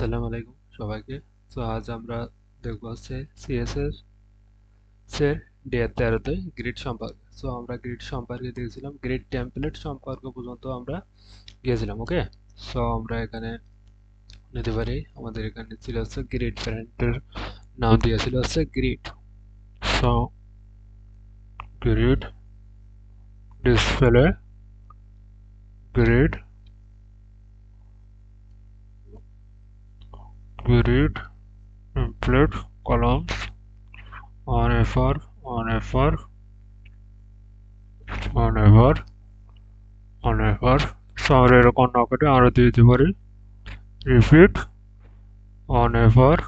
আসসালামু আলাইকুম সবাইকে। তো আজ আমরা দেখব হচ্ছে সিএসএস এর ডে তেরোতে গ্রিড সম্পর্কে। সো আমরা গ্রিড সম্পর্কে দেখেছিলাম, গ্রিড টেমপ্লেট সম্পর্কে পর্যন্ত আমরা গিয়েছিলাম ওকে? সো আমরা এখানে নিতে পারি, আমাদের এখানে ছিল হচ্ছে গ্রিড প্যারেন্টের নাম দিয়েছিল হচ্ছে grid. So grid display, grid grid template columns on FR on FR so আমরা এরকম না করে আরও দিয়ে দিতে পারি on FR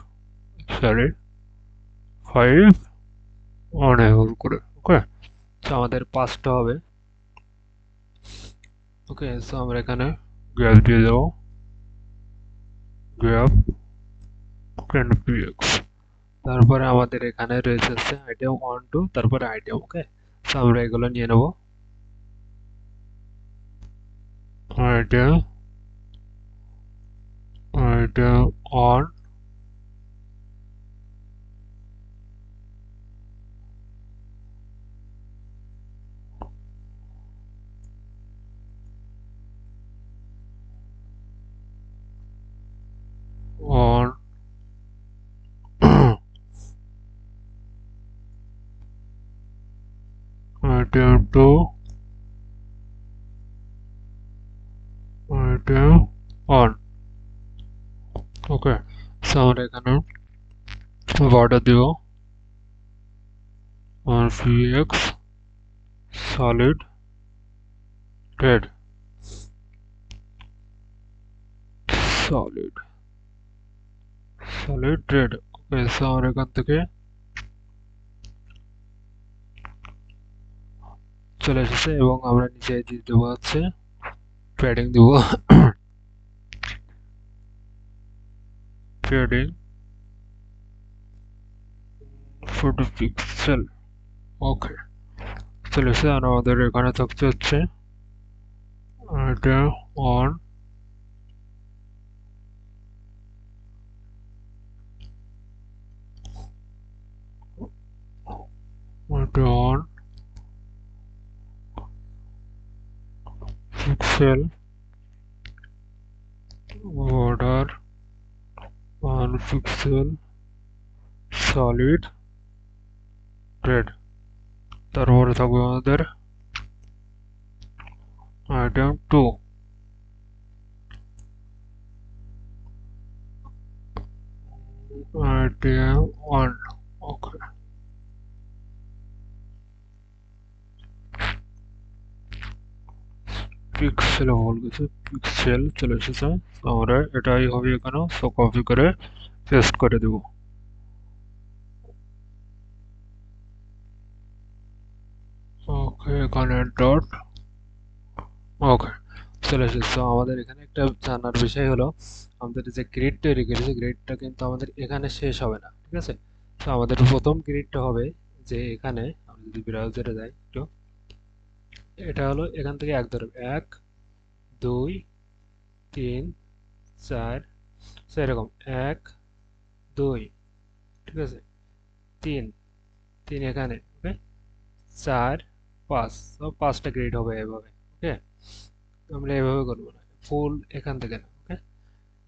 sorry five FR করে ওকে তো আমাদের পাঁচটা হবে ওকে সো আমরা এখানে গ্যাপ দিয়ে দেবো গ্যাপ টেন পিএক্স তারপরে আমাদের এখানে রয়েছে হচ্ছে আইটেম ওয়ান টু তারপরে আইটেম ওকে তো আমরা এগুলো নিয়ে নেব। Item item on on item 2 item on okay so আমরা এখানে বর্ডার দিব আর px solid red solid solid red okay so আমরা এখান থেকে চলে এসেছে এবং আমরা নিচে দিয়ে দেবো হচ্ছে প্যাডিং দিব প্যাডিং ফোর্টি পিক্সেল ওকে চলে এসে আর আমাদের এখানে থাকতে হচ্ছে, এটা অন এটা pixel border one pixel, solid. Red তারপরে থাকবে আমাদের item two item one okay pixel ভুল গেছে পিক্সেল চলে এসেছে। আমরা এটাই হবে এখানে সো কপি করে পেস্ট করে দেব। এখানে ডট ওকে চলে এসেছে। আমাদের এখানে একটা জানার বিষয় হলো, আমাদের যে গ্রিড তৈরি করেছে গ্রিডটা কিন্তু আমাদের এখানে শেষ হবে না, ঠিক আছে? তো আমাদের প্রথম গ্রিডটা হবে যে এখানে আমি যদি ব্রাউজারে যাই একটু, এটা হলো এখান থেকে এক ধরবে এক, দুই, তিন, চার সেরকম এক, দুই, ঠিক আছে? তিন তিন এখানে ওকে চার পাঁচ পাঁচটা গ্রেড হবে এভাবে ওকে আমরা এভাবে করব না ফুল এখান থেকে না ওকে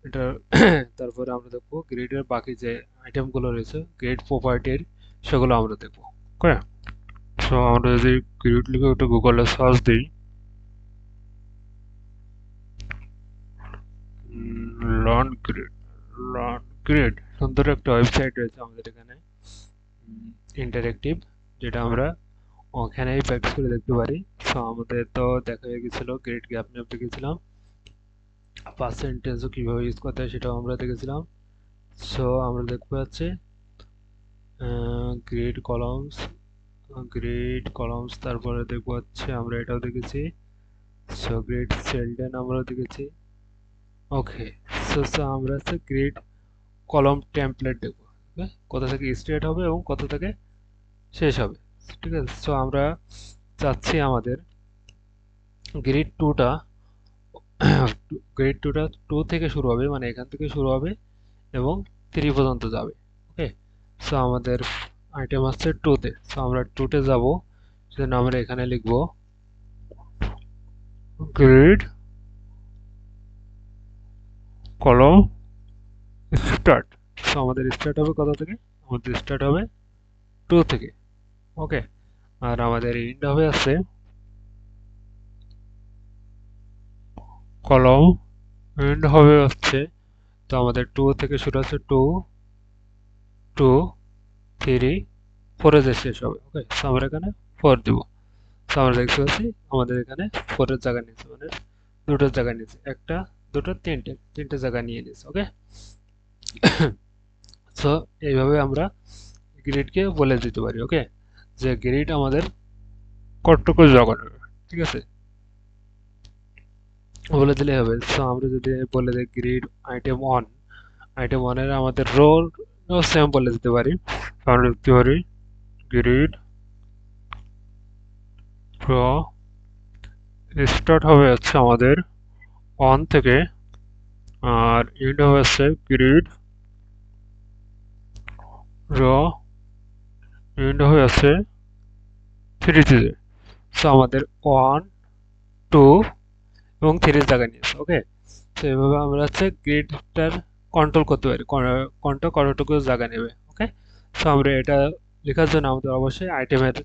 এটা তারপরে আমরা দেখব গ্রেডের বাকি যে আইটেমগুলো রয়েছে গ্রেড প্রপার্টির সেগুলো আমরা দেখব ওকে সো আমরা যদি গ্রেড লিখে একটু গুগলে সার্চ দিই লার্ন গ্রিড লার্ন গ্রিড সুন্দর একটা ওয়েবসাইট রয়েছে আমাদের এখানে ইন্টারেক্টিভ যেটা আমরা ওখানেই প্র্যাকটিস করে দেখতে পারি। সো আমাদের তো দেখা হয়ে গেছিল গ্রেড গ্যাপ ম্যাপ দেখেছিলাম পার্সেন্টেজও কীভাবে ইউজ করতে হয় সেটাও আমরা দেখেছিলাম। সো আমরা দেখতে পাচ্ছি গ্রেড কলমস গ্রেড কলমস তারপরে দেখব হচ্ছে আমরা এটাও দেখেছি। সো গ্রেড সেলডেন আমরাও দেখেছি। ওকে সো সো আমরা হচ্ছে গ্রেড কলম টেমপ্লেট দেখব। কোথা থেকে স্টার্ট হবে এবং কোথা থেকে শেষ হবে? ঠিক আছে সো আমরা চাচ্ছি আমাদের গ্রেড টুটা গ্রেড টুটা টু থেকে শুরু হবে মানে এখান থেকে শুরু হবে এবং থ্রি পর্যন্ত যাবে ওকে সো আমাদের আইটেম আসছে টুতে সো আমরা টুতে যাব, সেজন্য আমরা এখানে লিখব গ্রিড কলম স্টার্ট সো আমাদের স্টার্ট হবে কত থেকে? আমাদের স্টার্ট হবে টু থেকে। ওকে, আর আমাদের এন্ড হবে আছে কলম এন্ড হবে হচ্ছে, তো আমাদের টু থেকে শুরু হচ্ছে টু টু থ্রি ফোরে যে শেষ হবে ওকে? আমরা এখানে ফোর দিব। সো আমরা দেখতে পাচ্ছি আমাদের এখানে ফোরের জায়গা নিয়েছে মানে দুটোর জায়গা নিয়েছে, একটা, দুটো, তিনটে তিনটে জায়গা নিয়ে নিয়েছে, ওকে? সো এইভাবে আমরা গ্রিডকে বলে দিতে পারি, ওকে? যে গ্রিড আমাদের কতটুকু জায়গা ঠিক আছে? বলে দিলে হবে। সো আমরা যদি বলে দিই গ্রিড আইটেম ওয়ান আইটেম ওয়ানের আমাদের রোল সেম বলে দিতে পারি। আমরা লিখতে পারি গ্রিড স্টার্ট হবে হচ্ছে আমাদের ওয়ান থেকে, আর এন্ড হবে হচ্ছে গ্রিড র এন্ড হয়ে আছে থ্রিতে সো আমাদের ওয়ান টু এবং থ্রির জায়গা নিয়েছে ওকে তো এভাবে আমরা হচ্ছে গ্রিডটার কন্ট্রোল করতে পারি কন্ট্রোল কতটুকু জায়গা নেবে ওকে সো আমরা এটা লেখার জন্য আমাদের অবশ্যই আইটেমের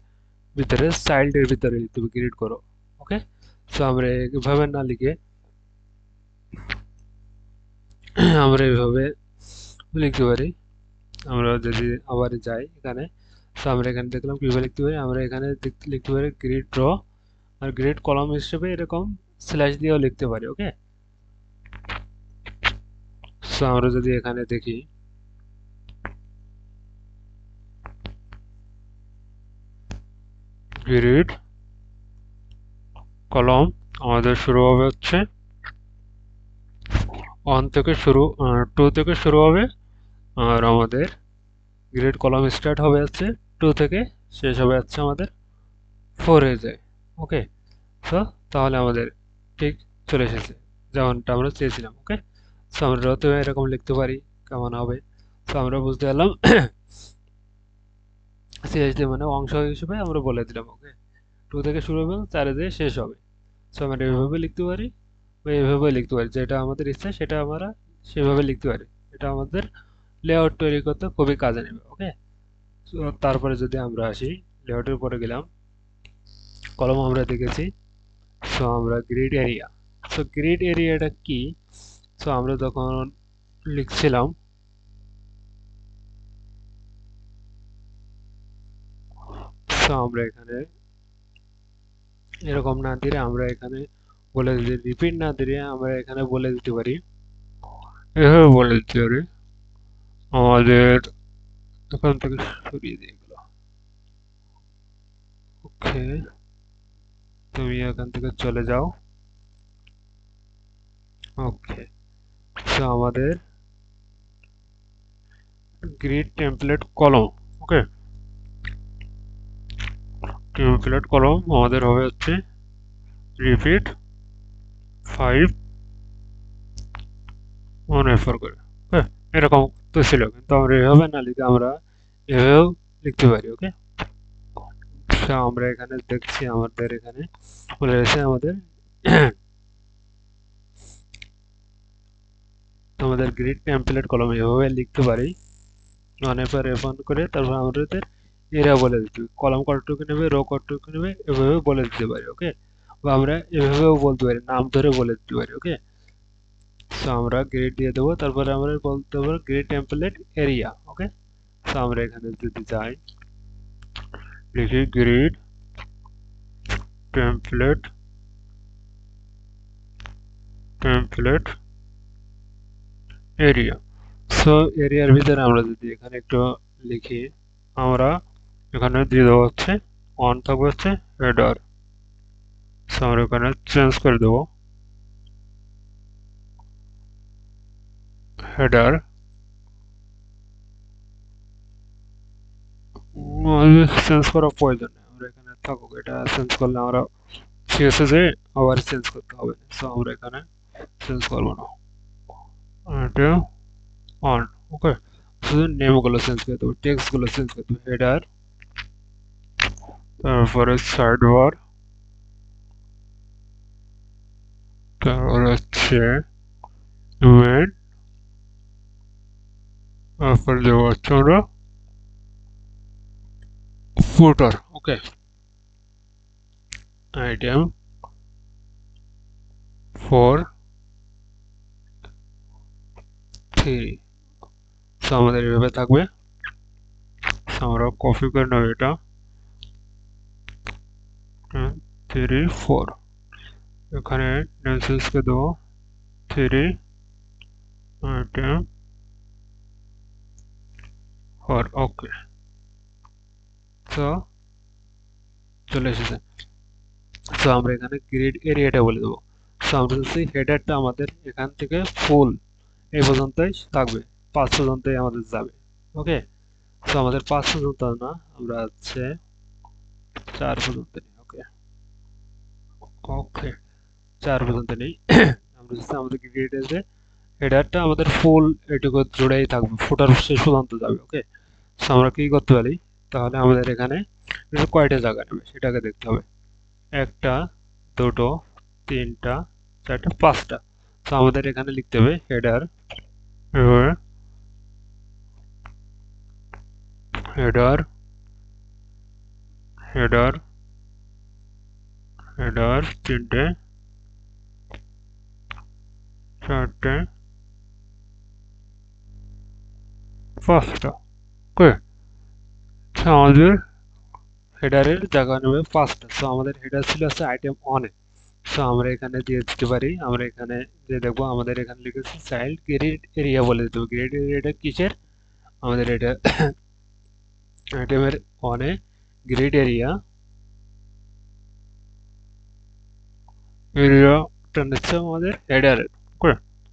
ভিতরে চাইল্ডের ভিতরে হবে গ্রিড করো ওকে সো আমরা এভাবে না লিখে আমরা এইভাবে লিখতে পারি। আমরা যদি আবার যাই এখানে সো আমরা এখানে দেখলাম কীভাবে লিখতে পারি? আমরা এখানে লিখতে পারি গ্রিড ড্র আর গ্রিড কলম হিসেবে এরকম স্ল্যাশ দিয়েও লিখতে পারি ওকে সো আমরা যদি এখানে দেখি। গ্রিড কলম আমাদের শুরু হবে হচ্ছে ওয়ান থেকে শুরু টু থেকে শুরু হবে। আর আমাদের গ্রেড কলম স্টার্ট হবে হচ্ছে টু থেকে শেষ হবে হচ্ছে আমাদের ফোর হয়ে যায়। ওকে তো তাহলে আমাদের ঠিক চলে এসেছে। যেমনটা আমরা চেয়েছিলাম ওকে সো আমরা রত এরকম লিখতে পারি, কেমন হবে? সো আমরা বুঝতে পারলাম সিএসডি মানে অংশ হিসেবে আমরা বলে দিলাম ওকে টু থেকে শুরু হবে, চারে দিয়ে শেষ হবে। সো আমরা এভাবে লিখতে পারি বা এভাবে লিখতে পারি। যেটা আমাদের ইচ্ছা, সেটা আমরা সেভাবে লিখতে পারি। এটা আমাদের লেআউট তৈরি করতে খুবই কাজে নেবে ওকে তারপরে যদি আমরা আসি লেআউটের পরে গেলাম কলম আমরা দেখেছি। সো আমরা গ্রিড এরিয়া সো গ্রিড এরিয়াটা কি? সো আমরা যখন লিখছিলাম সো আমরা এখানে এরকম না দিলে আমরা এখানে বলে দিতে রিপিট না দিলে আমরা এখানে বলে দিতে পারি। এভাবে বলে দিতে পারি। আমাদের এখান থেকে সরিয়ে দিয়ে গেল ওকে তুমি এখান থেকে চলে যাও ওকে সো আমাদের grid template column okay template কলম আমাদের হবে হচ্ছে রিপিট ফাইভ ওয়ান এফার করে হ্যাঁ এরকম তো ছিল কিন্তু আমরা এভাবে না লিখে আমরা এভাবেও লিখতে পারি ওকে আমরা এখানে দেখছি আমাদের এখানে বলে রয়েছে আমাদের আমাদের গ্রিড টেমপ্লেট কলম এভাবে লিখতে পারি। ওয়ান এফার এফ করে তারপর আমাদের এরা বলে দিতে কলম কতটুকু নেবে রো কতটুকু নেবে, এভাবে বলে দিতে পারি ওকে বা আমরা এভাবেও বলতে পারি, নাম ধরে বলে দিতে পারি ওকে সো আমরা গ্রেড দিয়ে দেবো, তারপরে আমরা বলতে পারব grid template area okay so আমরা এখানে যদি যাই লিখি grid template template area so এরিয়ার ভিতরে আমরা যদি এখানে একটু লিখি, আমরা এখানে দিয়ে দেবো হচ্ছে অন থাকবে হচ্ছে হেডার সো আমরা এখানে চেঞ্জ করে দেবো। হেডার চেঞ্জ করার প্রয়োজন নেই আমরা এখানে থাকুক এটা চেঞ্জ করলে আমরা সিএসএ যে আবার চেঞ্জ করতে হবে সো আমরা এখানে চেঞ্জ করব না এটা অন ওকে শুধু নেমগুলো চেঞ্জ করে দেবো টেক্সটগুলো চেঞ্জ করে দেবো হেডার তারপরে সাইড বার তারপর হচ্ছে মেন তারপরে দেবো হচ্ছে আমরা footer okay item four three so আমাদের এভাবে থাকবে So, আমরা কপি করে নেব এটা থ্রি ফোর এখানে নেমসেন্সকে দেবো three item four okay so চলে এসেছে। সো আমরা এখানে গ্রিড এরিয়াটা বলে দেবো। সো আমরা হচ্ছে হেডারটা আমাদের এখান থেকে ফুল এই পর্যন্তই থাকবে। পাঁচ পর্যন্তই আমাদের যাবে। ওকে সো আমাদের পাঁচ পর্যন্ত না, আমরা হচ্ছে চার পর্যন্ত নিই। ওকে ওকে চার পর্যন্ত নেই। আমরা হচ্ছে আমাদের গ্রিডের যে হেডারটা আমাদের ফুল এটুকু জুড়েই থাকবে। ফুটার শেষ পর্যন্ত যাবে। ওকে সো আমরা কি করতে পারি? তাহলে আমাদের এখানে কয়টা জায়গা নেবে? সেটাকে দেখতে হবে। একটা, দুটো, তিনটা, চারটা, পাঁচটা। তো আমাদের এখানে লিখতে হবে হেডার হেডার হেডার হেডার তিনটে, চারটে, পাঁচটা। ওকে আমাদের হেডারের জায়গা নেবে পাঁচটা। সো আমাদের হেডার ছিল হচ্ছে আইটেম অনে সো আমরা এখানে দিয়ে দিতে পারি। আমরা এখানে যে দেখব, আমাদের এখানে লিখেছি চাইল্ড গ্রেড এরিয়া বলে দিতে গ্রেড এরিয়াটা কিসের? আমাদের এটা আইটেমের অনে গ্রেড এরিয়া এরিয়াটা নিচ্ছে আমাদের হেডারের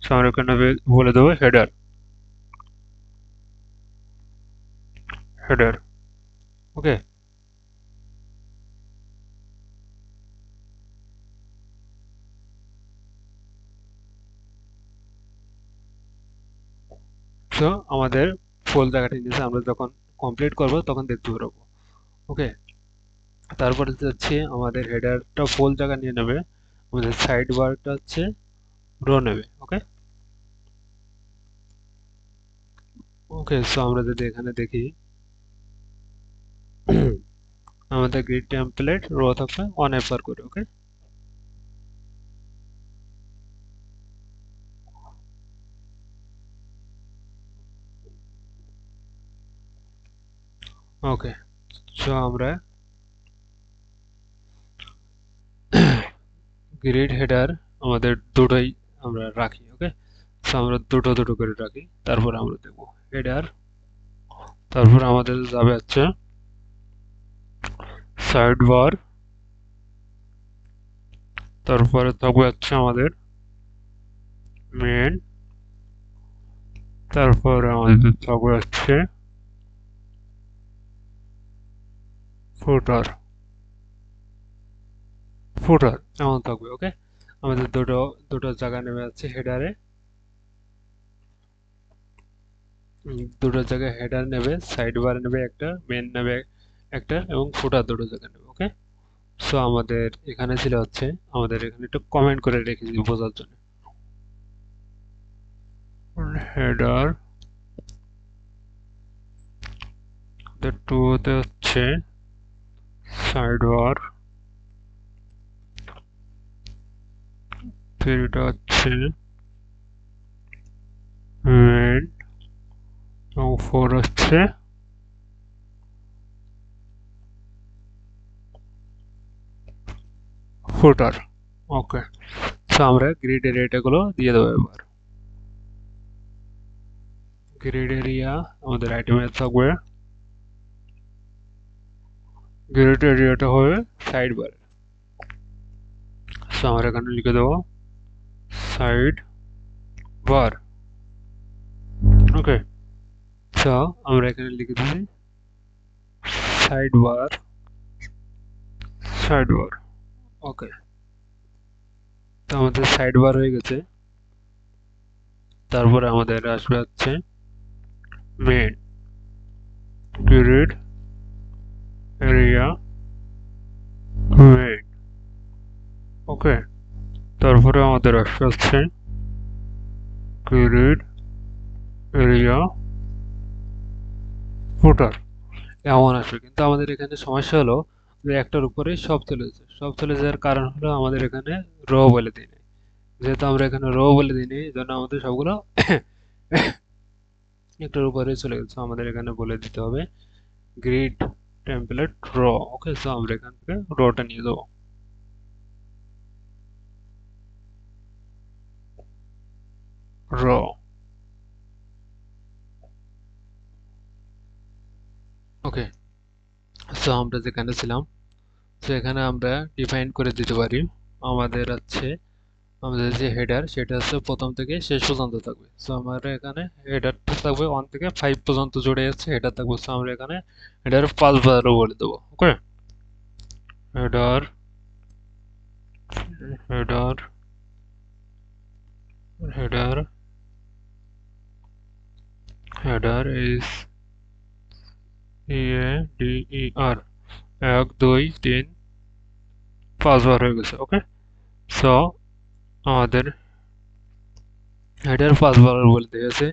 সো আমরা এখানে বলে দেবো হেডার হেডার ওকে। সো আমাদের ফুল জায়গাটা নিয়েছে আমরা যখন কমপ্লিট করব, তখন দেখতে পারব ওকে? তারপরে হচ্ছে আমাদের হেডারটা ফুল জায়গা নিয়ে নেবে। আমাদের সাইড বারটা হচ্ছে রো নেবে, ওকে? ওকে সো আমরা যদি এখানে দেখি আমাদের গ্রিড টেমপ্লেট রো থাকবে অন এপার করে ওকে ওকে সো আমরা গ্রিড হেডার আমাদের দুটোই আমরা রাখি ওকে সো আমরা দুটো দুটো করে রাখি, তারপর আমরা দেবো হেডার তারপর আমাদের যাবে হচ্ছে সাইড বার তারপরে থাকবে হচ্ছে আমাদের মেন তারপরে আমাদের থাকবে হচ্ছে ফুটার ফুটার এমন থাকবে ওকে আমাদের দুটো দুটো জায়গা নেমে যাচ্ছে হেডারে দুটো জায়গায় হেডার নেবে সাইড বার নেবে একটা মেন নেবে একটা এবং ফুটার দুটো জায়গা নেবে ওকে সো আমাদের এখানে ছিল হচ্ছে, আমাদের এখানে একটু কমেন্ট করে রেখেছি বোঝার জন্য। হেডার টুতে হচ্ছে সাইড বার থ্রিটা হচ্ছে মেন এবং ফোর হচ্ছে ফুটার ওকে সো আমরা গ্রিড এরিয়াটাগুলো দিয়ে দেবো এবার গ্রিড এরিয়া আমাদের আইটেমে থাকবে গ্রিড এরিয়াটা হবে সাইড বার সো আমরা এখানে লিখে দেবো সাইড বার ওকে সো আমরা এখানে লিখে দিচ্ছি সাইড বার সাইড বার ওকে তো আমাদের সাইড বার হয়ে গেছে। তারপরে আমাদের আসবে হচ্ছে main grid area main okay তারপরে আমাদের আসতে হচ্ছে গ্রিড এরিয়া ফুটার এমন আসবে। কিন্তু আমাদের এখানে সমস্যা হলো একটার উপরে সব চলে যাচ্ছে। সব চলে যাওয়ার কারণ হলো আমাদের এখানে রো বলে দিই। যেহেতু আমরা এখানে রো বলে দিই এই জন্য আমাদের সবগুলো একটার উপরে চলে গেছে। আমাদের এখানে বলে দিতে হবে গ্রিড টেমপ্লেট র ওকে সো আমরা এখান থেকে রটা নিয়ে দেবো র ওকে সো আমরা যেখানে ছিলাম তো এখানে আমরা ডিফাইন করে দিতে পারি আমাদের আছে আমাদের যে হেডার সেটা হচ্ছে প্রথম থেকে শেষ পর্যন্ত থাকবে। সো আমরা এখানে হেডারটা থাকবে ওয়ান থেকে ফাইভ পর্যন্ত জুড়ে যাচ্ছে হেডার থাকবে। সো আমরা এখানে হেডার পাঁচ বারও বলে দেবো okay header header header header is E A D E R এক, দুই, তিন, পাঁচবার হয়ে গেছে ওকে সো আমাদের হেডার পাঁচবার বলতে গেছে,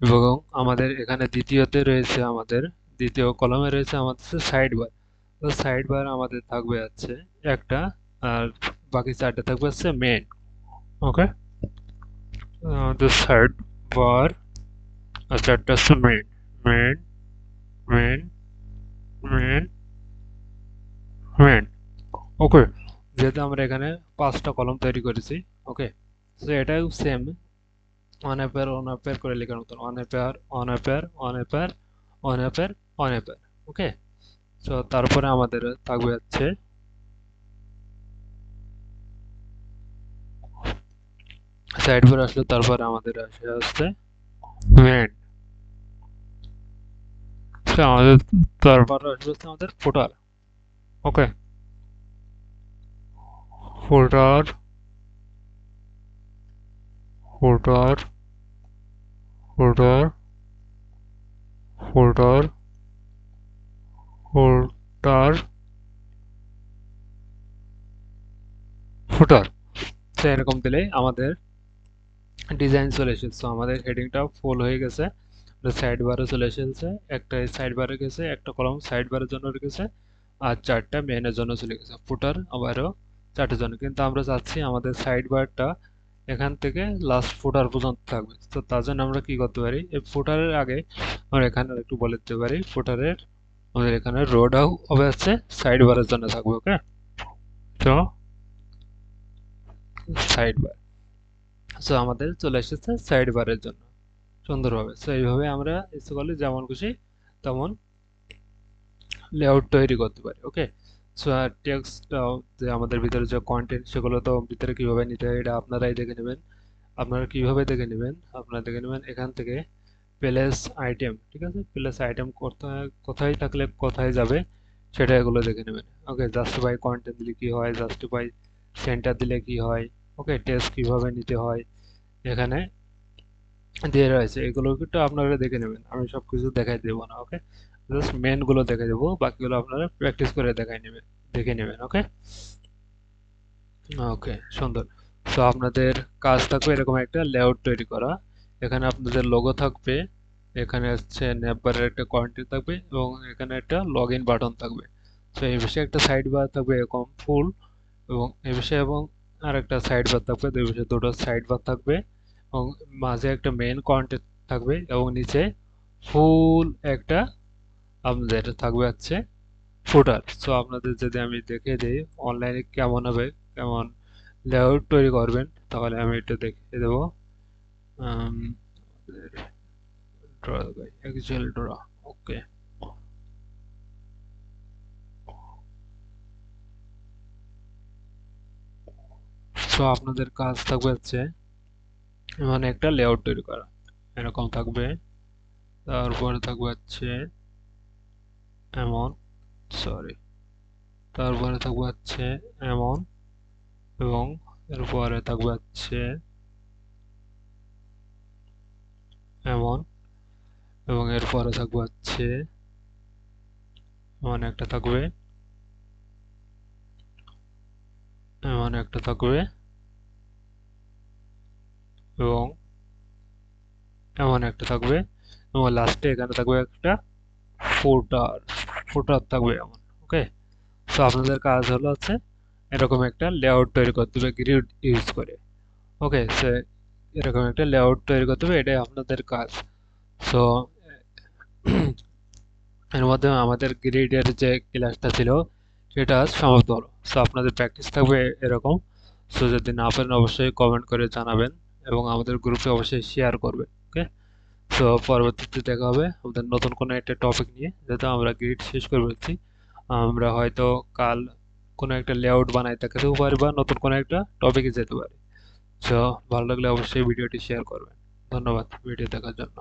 এবং আমাদের এখানে দ্বিতীয়তে রয়েছে আমাদের, দ্বিতীয় কলমে রয়েছে আমাদের সাইড বার তো সাইড বার আমাদের থাকবে হচ্ছে একটা, আর বাকি চারটে থাকবে হচ্ছে মেন ওকে আমাদের সাইড বার আর চারটা হচ্ছে main main main main main okay যেহেতু আমরা এখানে পাঁচটা কলম তৈরি করেছি ওকে তো এটাও সেম অন অ্যাপের অন অ্যাপের করে লেখার মতন। অন অ্যাপের অন অ্যাপের অন অ্যাপের অন অ্যাপের অন অ্যাপের ওকে তো তারপরে আমাদের থাকবে হচ্ছে সাইড বার আসলে, তারপরে আমাদের আসে হচ্ছে মেন আমাদের তারপর আসবে হচ্ছে আমাদের footer okay footer footer footer footer footer footer তো এরকম দিলে আমাদের ডিজাইন চলে এসেছে আমাদের হেডিংটা ফুল হয়ে গেছে। সাইড বারে চলে এসেছে, একটা সাইড বারে গেছে, একটা কলম সাইড বারের জন্য রেখেছে, আর চারটা মেনের জন্য চলে গেছে ফুটার আবারও চারটের জন্য। কিন্তু আমরা চাচ্ছি আমাদের সাইড বারটা এখান থেকে লাস্ট ফুটার পর্যন্ত থাকবে। তো তার জন্য আমরা কি করতে পারি? এই ফুটারের আগে আমরা এখানে একটু বলে দিতে পারি ফুটারের আমাদের এখানে রোডাও হবে হচ্ছে সাইড বারের জন্য থাকবে ওকে তো সাইড বার সো আমাদের চলে এসেছে সাইড বারের জন্য। সুন্দরভাবে। সো এইভাবে আমরা ইচ্ছে করলে যেমন খুশি তেমন লেআউট তৈরি করতে পারি ওকে সো আর টেক্সট যে আমাদের ভিতরে যে কন্টেন্ট সেগুলো তো ভিতরে কীভাবে নিতে হয় এটা আপনারাই দেখে নেবেন। আপনারা কীভাবে দেখে নেবেন? আপনারা দেখে নেবেন এখান থেকে প্লেস আইটেম ঠিক আছে? প্লেস আইটেম কোথায় কোথায় থাকলে কোথায় যাবে সেটা এগুলো দেখে নেবেন ওকে জাস্টিফাই কন্টেন্ট দিলে কী হয়? জাস্টিফাই সেন্টার দিলে কি হয়? ওকে টেস্ট কীভাবে নিতে হয়? এখানে দিয়ে রয়েছে, এগুলো একটু আপনারা দেখে নেবেন। আমি সব কিছু দেখাই দেবো না ওকে জাস্ট মেনগুলো দেখে দেবো, বাকিগুলো আপনারা প্র্যাকটিস করে দেখাই নেবেন, দেখে নেবেন ওকে ওকে সুন্দর। সো আপনাদের কাজ থাকবে এরকম একটা লেআউট তৈরি করা। এখানে আপনাদের লোগো থাকবে, এখানে হচ্ছে নেপবারের একটা কোয়ান্টিটি থাকবে এবং এখানে একটা লগ ইন বাটন থাকবে। সো এই বিষয়ে একটা সাইড বার থাকবে এরকম ফুল এবং এই বিষয়ে এবং আর একটা সাইড বার থাকবে দুই বিষয়ে দুটো সাইড বার থাকবে। এবং মাঝে একটা মেন কন্টেন্ট থাকবে এবং নিচে ফুল একটা আপনাদের থাকবে হচ্ছে ফুটার সো আপনাদের যদি আমি দেখে দিই অনলাইনে কেমন হবে, কেমন লেআউট তৈরি করবেন, তাহলে আমি এটা দেখিয়ে দেবো। Draw Excel draw okay so আপনাদের কাজ থাকবে হচ্ছে মানে একটা লেআউট তৈরি করা। এরকম থাকবে। তারপরে থাকবে হচ্ছে এমন সরি তারপরে থাকবে হচ্ছে এমন এবং এরপরে থাকবে হচ্ছে এমন এবং এরপরে থাকবে হচ্ছে এমন একটা থাকবে এমন একটা থাকবে এবং এমন একটা থাকবে। এবং লাস্টে এখানে থাকবে একটা ফোটার ফুটার থাকবে এমন ওকে সো আপনাদের কাজ হলো হচ্ছে এরকম একটা লেআউট তৈরি করতে হবে গ্রিড ইউজ করে ওকে সে এরকম একটা লেআউট তৈরি করতে হবে, এটাই আপনাদের কাজ। সো এর মাধ্যমে আমাদের গ্রিডের যে ক্লাসটা ছিল, সেটা সমাপ্ত হলো। সো আপনাদের প্র্যাকটিস থাকবে এরকম। সো যদি না পারেন, অবশ্যই কমেন্ট করে জানাবেন। এবং আমাদের গ্রুপে অবশ্যই শেয়ার করবে ওকে সো পরবর্তীতে দেখা হবে আমাদের নতুন কোনো একটা টপিক নিয়ে যেহেতু আমরা গ্রিড শেষ করে ফেলছি। আমরা হয়তো কাল কোনো একটা লেআউট বানাই থাকতেও পারি বা নতুন কোনো একটা টপিকে যেতে পারি। সো ভালো লাগলে অবশ্যই ভিডিওটি শেয়ার করবেন। ধন্যবাদ ভিডিও দেখার জন্য।